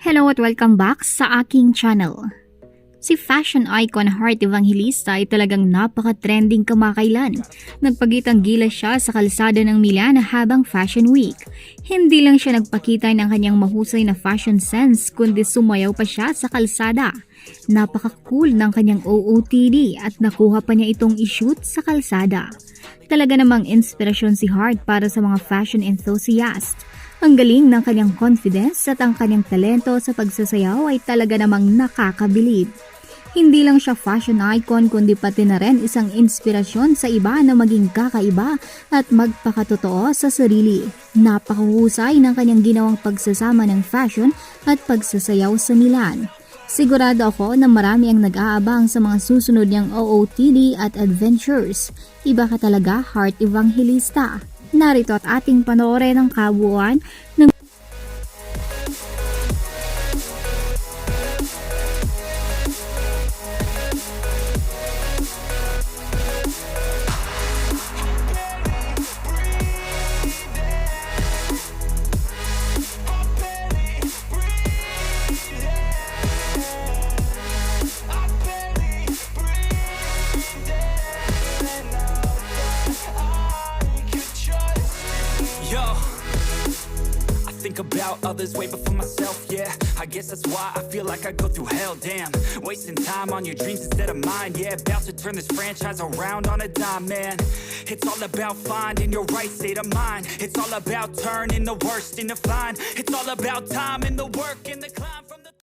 Hello at welcome back sa aking channel. Si fashion icon Heart Evangelista ay talagang napaka-trending kamakailan. Nagpagitang gila siya sa kalsada ng Milan habang Fashion Week. Hindi lang siya nagpakita ng kanyang mahusay na fashion sense kundi sumayaw pa siya sa kalsada. Napaka-cool ng kanyang OOTD at nakuha pa niya itong ishoot sa kalsada. Talaga namang inspirasyon si Heart para sa mga fashion enthusiast. Ang galing ng kanyang confidence at ang kanyang talento sa pagsasayaw ay talaga namang nakakabilib. Hindi lang siya fashion icon kundi pati na rin isang inspirasyon sa iba na maging kakaiba at magpakatotoo sa sarili. Napakahusay ng kanyang ginawang pagsasama ng fashion at pagsasayaw sa Milan. Sigurado ako na marami ang nag-aabang sa mga susunod niyang OOTD at adventures. Iba ka talaga, Heart Evangelista. Narito at ating panoorin ang kabuuan ng about others way before myself, yeah. I guess that's why I feel like I go through hell, damn. Wasting time on your dreams instead of mine, yeah. About to turn this franchise around on a dime, man. It's all about finding your right state of mind. It's all about turning the worst into fine. It's all about time and the work and